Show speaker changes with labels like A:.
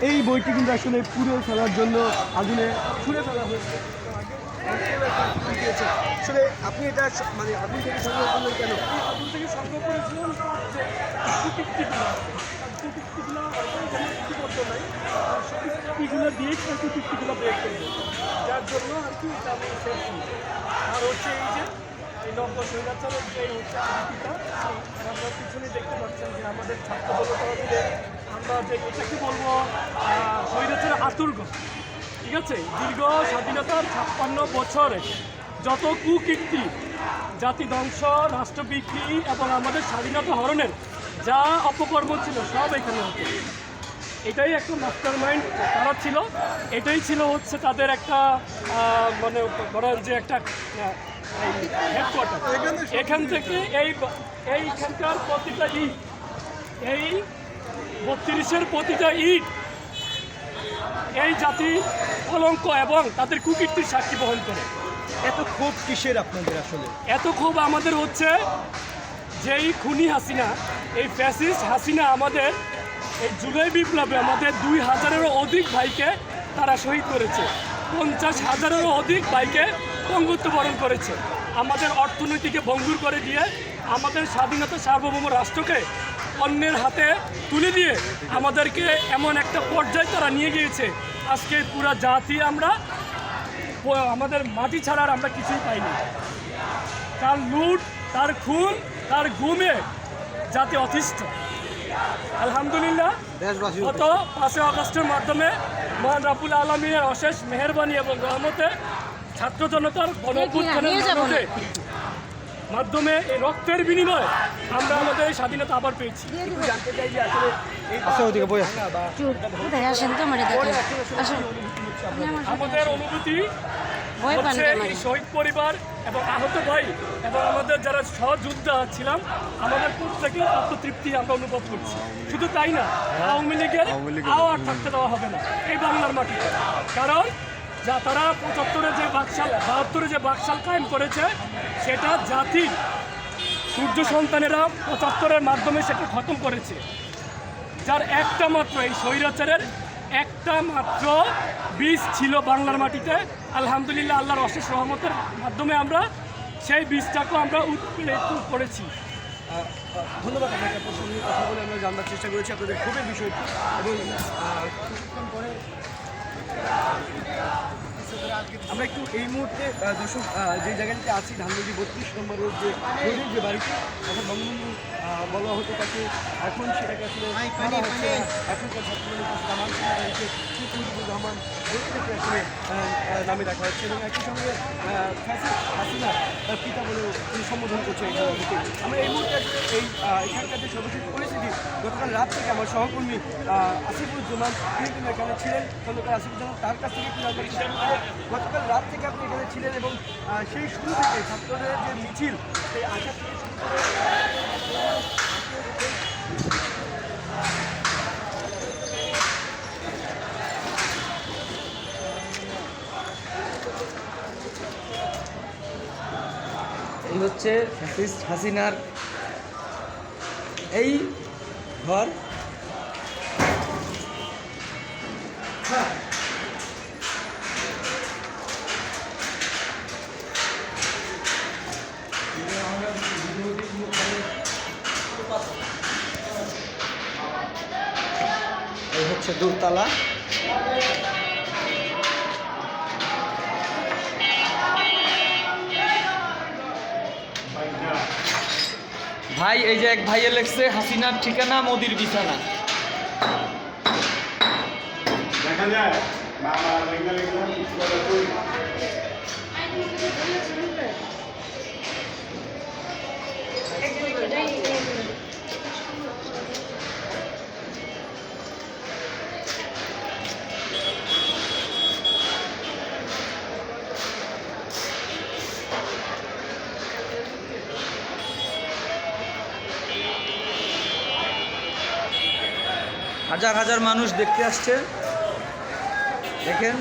A: এই বইটি কিন্তু আসলে পুরো ফেলার জন্য আগুনে ছুঁড়ে ফেলা হয়েছে। আসলে আপনি এটা মানে আগুন থেকে সংগ্রহ করলেন কেন?
B: আগুন থেকে সংগ্রহ করেছিলাম যে কুটিকটিগুলো কুটিকটিগুলো কিছু করতে নাই কুটিকটিগুলো দিয়েই বের করবে যার জন্য আর কি এটা আমি আর হচ্ছে এই যে এই নব্য স্বৈরাচারের যে হচ্ছে পিছনে দেখতে পাচ্ছেন যে আমাদের ছাত্র মিলে যে এটাকে বলব আহ, আতুর্গ ঠিক আছে? দীর্ঘ স্বাধীনতার ছাপ্পান্ন বছরে যত কুকীর্তি জাতি ধ্বংস রাষ্ট্র বিক্রি এবং আমাদের স্বাধীনতা হরণের যা অপকর্ম ছিল সব এখানে হতো। এটাই একটা মাস্টার মাইন্ড তারা ছিল। এটাই ছিল হচ্ছে তাদের একটা মানে ধরেন যে একটা হেডকোয়ার্টার এখান থেকে এই এইখানকার প্রতিটা ইট এই বত্রিশের প্রতিটা ইট এই জাতি কলঙ্ক এবং তাদের কুকীর্তির সাক্ষী বহন করে।
A: এত ক্ষোভ কিসের আপনাদের আসলে?
B: এত ক্ষোভ আমাদের হচ্ছে যেই খুনি হাসিনা এই ফ্যাসিস্ট হাসিনা আমাদের এই জুলাই বিপ্লবে আমাদের দুই হাজারেরও অধিক ভাইকে তারা শহীদ করেছে। পঞ্চাশ হাজারেরও অধিক ভাইকে পঙ্গুত্ব বরণ করেছে। আমাদের অর্থনীতিকে ভঙ্গুর করে দিয়ে আমাদের স্বাধীনতা সার্বভৌম রাষ্ট্রকে অন্যের হাতে তুলে দিয়ে আমাদেরকে এমন একটা পর্যায়ে তারা নিয়ে গিয়েছে। আজকে পুরা জাতি আমরা আমাদের মাটি ছাড়া আর আমরা কিছুই পাইনি। তার লুট তার খুন তার গুমে জাতি অতিষ্ঠ। আলহামদুলিল্লাহ গত পাঁচই আগস্টের মাধ্যমে মহান রাবুল আলমীর অশেষ মেহরবানি এবং রহমতে ছাত্র জনতার
C: না।
B: মাধ্যমে এই রক্তের বিনিময়ে আমরা আমাদের এই স্বাধীনতা আবার পেয়েছি।
A: জানতে চাই যে আসলে
B: আমাদের অনুভূতি হচ্ছে এই শহীদ পরিবার এবং আহত ভাই এবং আমাদের যারা সহযোদ্ধা ছিলাম আমাদের প্রত্যেকে আত্মতৃপ্তি আমরা অনুভব করছি। শুধু তাই না আওয়ামী লীগের আও আর থাকতে দেওয়া হবে না। এই বাংলার মাটিতে। কারণ যা তারা পঁচাত্তরে যে বাকশাল, বাহাত্তরে যে বাকশাল কায়েম করেছে, সেটা জাতির সূর্য সন্তানেরা পঁচাত্তরের মাধ্যমে সেটা খতম করেছে। যার একটা মাত্র এই স্বৈরাচারের একটা মাত্র বীজ ছিল বাংলার মাটিতে। আলহামদুলিল্লাহ, আল্লাহর অশেষ রহমতের মাধ্যমে আমরা সেই বীজটাকেও আমরা উৎপীড়িত করেছি।
A: ধন্যবাদ আপনাকে আপনার সঙ্গে কথা বলে আমরা জানবার চেষ্টা করেছি। আপনাদের খুবই বিষয়টি এবং পরে আমরা একটু এই মুহূর্তে দর্শক যে জায়গাটিতে আছি ধানমন্ডি বত্রিশ নম্বর রোড যে রোডের যে বাড়িটি এখন বঙ্গবন্ধু বলা হতো তাকে এখন সেটাকে আসলে বলা হচ্ছে না। এখনকার মুজিবুর রহমান বত্রিশকে আসলে নামে রাখা হচ্ছে এবং একই সঙ্গে হাসিনা তার পিতা বলেও তিনি সম্বোধন করছে এই জায়গাটিকে। আমরা এই মুহূর্তে এই এখানকার যে সর্বশেষ পরিস্থিতি গতকাল রাত থেকে আমার সহকর্মী আসিফুজ্জামান তিনি কিন্তু এখানে ছিলেন। খন্দকার আসিফুজ্জামান তার কাছ থেকে গতকাল রাত থেকে আপনি এখানে ছিলেন এবং সেই শুরু থেকে ছাত্রদের যে মিছিল, সেই আশা
D: এই হচ্ছে হাসিনার এই ঘর। হচ্ছে দোতলা ভাই এই যে এক ভাইয়ে লেখছে হাসিনার ঠিকানা মোদির বিছানা।
E: দেখা যায়
D: হাজার হাজার মানুষ দেখতে আসছে। দেখেন।